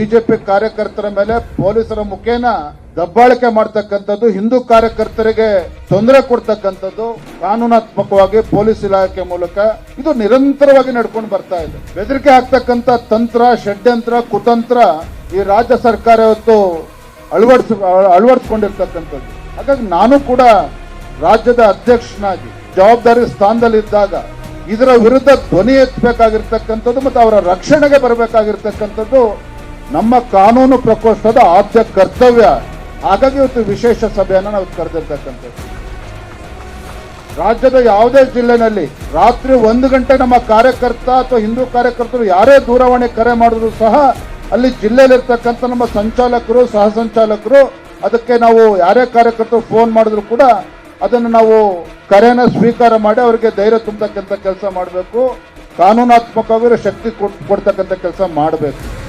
BJP ಕಾರ್ಯಕರ್ತರ ಮೇಲೆ ಪೊಲೀಸರ ಮುಖೇನ ದಬ್ಬಾಳಿಕೆ ಮಾಡ್ತಕ್ಕಂಥದ್ದು ಹಿಂದೂ ಕಾರ್ಯಕರ್ತರಿಗೆ ತೊಂದರೆ ಕೊಡ್ತಕ್ಕಂಥದ್ದು ಕಾನೂನಾತ್ಮಕವಾಗಿ ಪೊಲೀಸ್ ಇಲಾಖೆ ಮೂಲಕ ಇದು ನಿರಂತರವಾಗಿ ನಡ್ಕೊಂಡು ಬರ್ತಾ ಇದೆ. ಬೆದರಿಕೆ ಹಾಕ್ತಕ್ಕಂತ ತಂತ್ರ, ಷಡ್ಯಂತ್ರ, ಕುತಂತ್ರ ಈ ರಾಜ್ಯ ಸರ್ಕಾರ ಇವತ್ತು ಅಳವಡಿಸ, ಅಳವಡಿಸ್ಕೊಂಡಿರ್ತಕ್ಕಂಥದ್ದು. ಹಾಗಾಗಿ ನಾನು ಕೂಡ ರಾಜ್ಯದ ಅಧ್ಯಕ್ಷನಾಗಿ, ಜವಾಬ್ದಾರಿ ಸ್ಥಾನದಲ್ಲಿದ್ದಾಗ ಇದರ ವಿರುದ್ಧ ಧ್ವನಿ ಎತ್ತಬೇಕಾಗಿರ್ತಕ್ಕಂಥದ್ದು ಮತ್ತು ಅವರ ರಕ್ಷಣೆಗೆ ಬರಬೇಕಾಗಿರ್ತಕ್ಕಂಥದ್ದು ನಮ್ಮ ಕಾನೂನು ಪ್ರಕೋಷ್ಠದ ಆದ್ಯ ಕರ್ತವ್ಯ. ಹಾಗಾಗಿ ಇವತ್ತು ವಿಶೇಷ ಸಭೆಯನ್ನು ನಾವು ಕರೆದಿರ್ತಕ್ಕಂಥದ್ದು. ರಾಜ್ಯದ ಯಾವುದೇ ಜಿಲ್ಲೆನಲ್ಲಿ ರಾತ್ರಿ ಒಂದು ಗಂಟೆ ನಮ್ಮ ಕಾರ್ಯಕರ್ತ ಅಥವಾ ಹಿಂದೂ ಕಾರ್ಯಕರ್ತರು ಯಾರೇ ದೂರವಾಣಿ ಕರೆ ಮಾಡಿದ್ರು ಸಹ ಅಲ್ಲಿ ಜಿಲ್ಲೆಯಲ್ಲಿರ್ತಕ್ಕಂಥ ನಮ್ಮ ಸಂಚಾಲಕರು, ಸಹ ಸಂಚಾಲಕರು, ಅದಕ್ಕೆ ನಾವು ಯಾರೇ ಕಾರ್ಯಕರ್ತರು ಫೋನ್ ಮಾಡಿದ್ರು ಕೂಡ ಅದನ್ನು ನಾವು ಕರೆನ ಸ್ವೀಕಾರ ಮಾಡಿ ಅವರಿಗೆ ಧೈರ್ಯ ತುಂಬತಕ್ಕಂಥ ಕೆಲಸ ಮಾಡಬೇಕು. ಕಾನೂನಾತ್ಮಕವಾಗಿರೋ ಶಕ್ತಿ ಕೊಡ್- ಕೊಡ್ತಕ್ಕಂಥ ಕೆಲಸ ಮಾಡಬೇಕು.